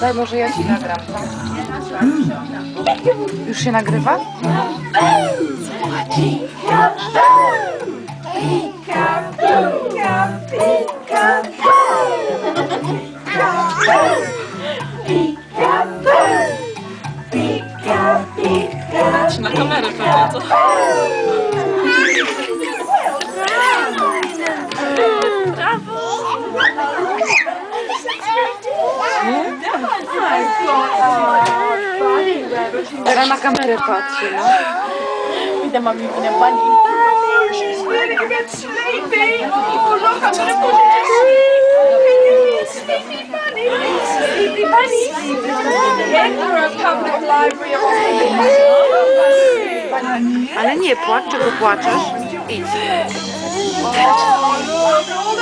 Daj, może ja ci nagram. Już się nagrywa? Na kamerę pewnie to. Teraz na kamerę patrzy, no. Idę mam mi sleepy. Sleepy bunny, sleepy bunny. Of Ale nie płacz, czego płaczesz? Idź.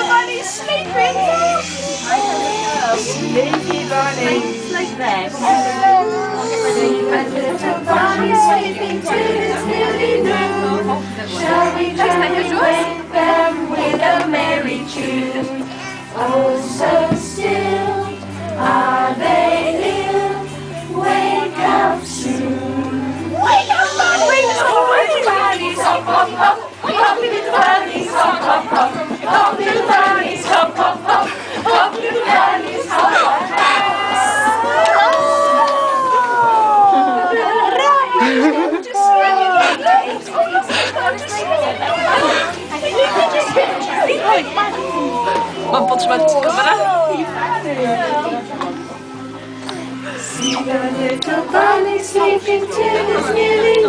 Bunnies sleeping. Sleepy bunny. That. Bunny sleeping till it's nearly noon. Shall we join with them with a merry tune? Oh, so Mam potrzymać kamerę? Till it's nearly